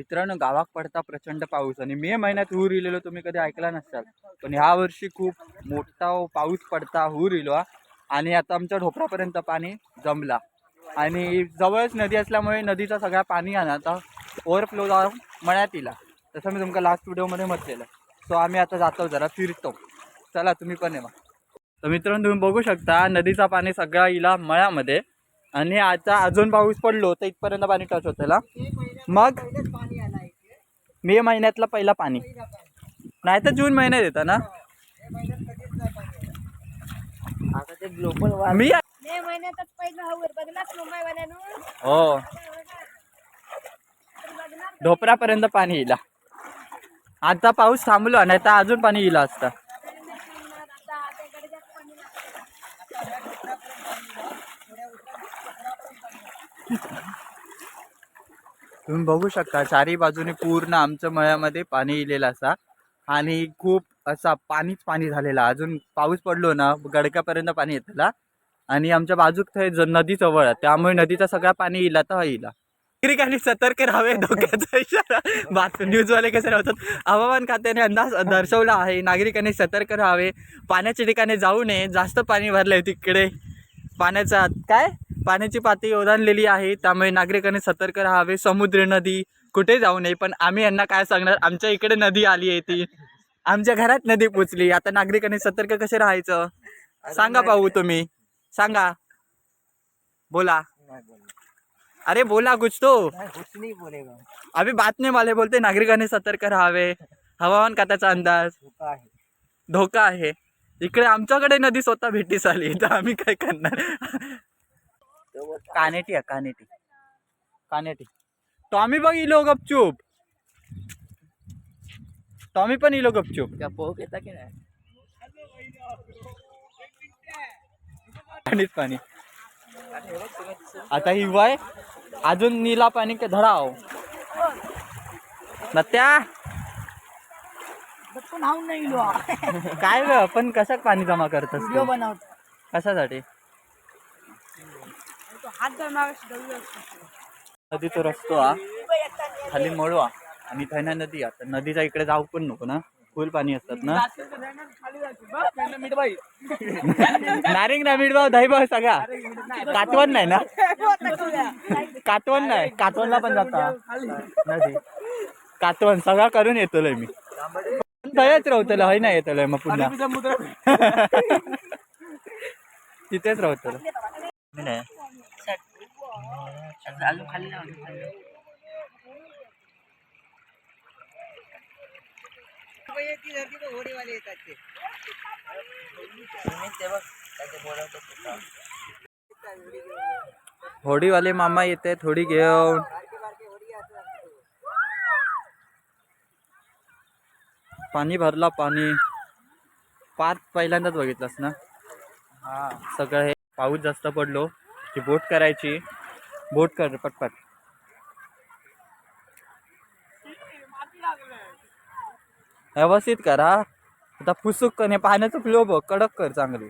मित्रांनो गावात पडता प्रचंड पाऊस. आणि मे महिन्यात हूर इलेलो तुम्ही कधी ऐकला नसाल पण ह्या वर्षी खूप मोठा पाऊस पडता हूर इलो आणि आता आमच्या ढोपरापर्यंत पाणी जमला. आणि जवळच नदी असल्यामुळे नदीचा सगळा पाणी आणा आता ओव्हरफ्लो जाऊन मळ्यात इला तसं मी तुमका लास्ट व्हिडिओमध्ये म्हटलेलं. सो आम्ही आता जातो जरा फिरतो. चला तुम्ही पण येवा. तर मित्रांनो तुम्ही बघू शकता नदीचा पाणी सगळा इला मळ्यामध्ये. आणि आता अजून पाऊस पडलो तर इथपर्यंत पाणी टच होतं मग? मे महिन्यातलं पहिला पाणी. नाही तर जून महिन्यात येतं ना? आता ते ग्लोबल मी महिन्यातच पहिलं हो. ढोपरापर्यंत पाणी येईल. आता पाऊस थांबलो नाही तर अजून पाणी येईल असता तुम्ही बघू शकता चारी बाजूने पूर्ण आमच्या मळ्यामध्ये पाणी येलेलं असा. आणि खूप असा पाणीच पाणी झालेला. अजून पाऊस पडलो ना गडक्यापर्यंत पाणी येतला. आणि आमच्या बाजूक थंय नदी जवळ आहे. त्यामुळे नदीचा सगळा पाणी येईल तर येईल नागरिकांनी सतर्क राहावे धोक्याचा इशारा. बात न्यूजवाले कसे राहतात? हवामान खात्याने अंदाज दर्शवला आहे. नागरिकांनी सतर्क राहावे. पाण्याच्या ठिकाणी जाऊ नये. जास्त पाणी भरलंय तिकडे. पाण्याचा काय? पाण्याची पातळी ओलांडलेली आहे त्यामुळे नागरिकांनी सतर्क राहावे. समुद्र नदी कुठे जाऊ नये पण आम्ही यांना काय सांगणार? आमच्या इकडे नदी आली आहे ती. आमच्या घरात नदी पोचली. आता नागरिकांनी सतर्क कसे राहायचं? सांगा पाहू तुम्ही. सांगा. बोला. अरे बोला कुछ तो कुछ नहीं बोलेगा. अभी बात नाही वाले बोलते. नागरिकांनी सतर्क राहावे. हवामान खात्याचा अंदाज. धोका आहे. धोका आहे. इकडे आमच्याकडे नदी स्वतः भेटीस आली. तर आम्ही काय करणार? कानेटी आहे कानेटी. कानेटी. टॉमी बघ इलो गपचूप. टॉमी पण इलो गपचूप. क्या पोक येता की नाही? पाणीच पाणी. आता हिवाय अजून नीला पाणी का धडाव. ना त्या पण हाऊन नाही लो काय ग पण कशात पाणी जमा करत व्हिडिओ बनवतो. कशासाठी? नदीचा रस्तो हा. खाली मळवा. आणि थैना नदी. आता नदीच्या इकडे जाऊ पण नको ना. फुल पाणी असतात ना. नारिंग ना मिठभाव दहीभाव सगळा कातवन नाही ना? कातवन नाही. कातवनला पण जाता. नदी. कातवन सगळा करून येतोय मी. थयच राहतलं हय नाही येतलं मग पुन्हा. तिथेच राहतलं नाही. अजून खाली बोलवतो ते. होडीवाले मामा येते थोडी घेऊन. पाणी भरला पाणी. पाच पहिल्यांदाच बघितलंस ना? हा. सगळं हे पाऊस जास्त पडलो की बोट करायची. बोट कर पटपट. व्यवस्थित करा. आता फुसूक कर पाण्याचं फ्लो बघ कडक कर चांगली.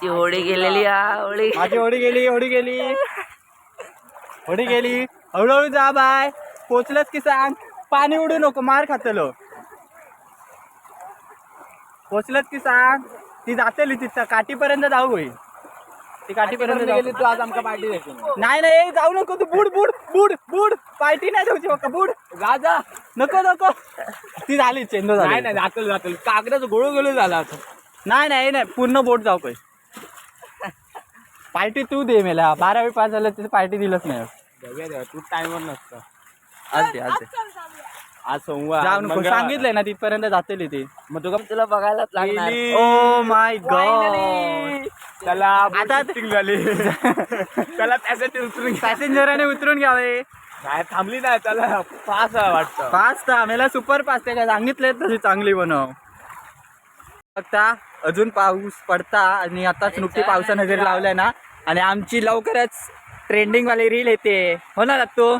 ती होडी गेलेली हा होडी. माझी होडी गेली होडी गेली. होडी गेली. हळूहळू जा बाय. पोचलंच की सांग. पाणी उडू नको मार खातलो. पोचलंच की सांग. ती जातेली तिथं काठीपर्यंत जाऊ होई. ती काठीपर्यंत गेली तू. आज आमका पार्टी नाही नाही जाऊ नको तू. बुड बुड बुड बुड. पार्टी नाही जाऊची बघा बुड. जा जा. नको नको. ती झाली चेंडू झाली. नाही जातल जातल कागदाच गोळू गोळू झाला नाही नाही नाही पूर्ण बोट जाऊ काही पार्टी तू दे मेला. बारावी पास झालं तिथे पार्टी दिलंच नाही. तू टाइमवर नसतं. आज दे आज दे. आज सोमवार जाऊ नको मंगळवार. सांगितलंय ना तिथपर्यंत जातेली ती मग तुला तुला बघायलाच लागणार. गेली. ओ माय गॉड त्याला आता- shifting झाली. त्याला त्यासाठी उतरून घ्या. पॅसेंजराने उतरून घ्यावे नाही थांबली नाही. त्याला पास वाटतं. पाच तर आम्हाला सुपर पाच त्याच्या सांगितले तशी चांगली बनव. बघता अजून पाऊस पडता आणि आताच नुकती पावसानं जरी लावलाय ना आणि आमची लवकरच ट्रेंडिंग वाली रील येते. हो ना लागतो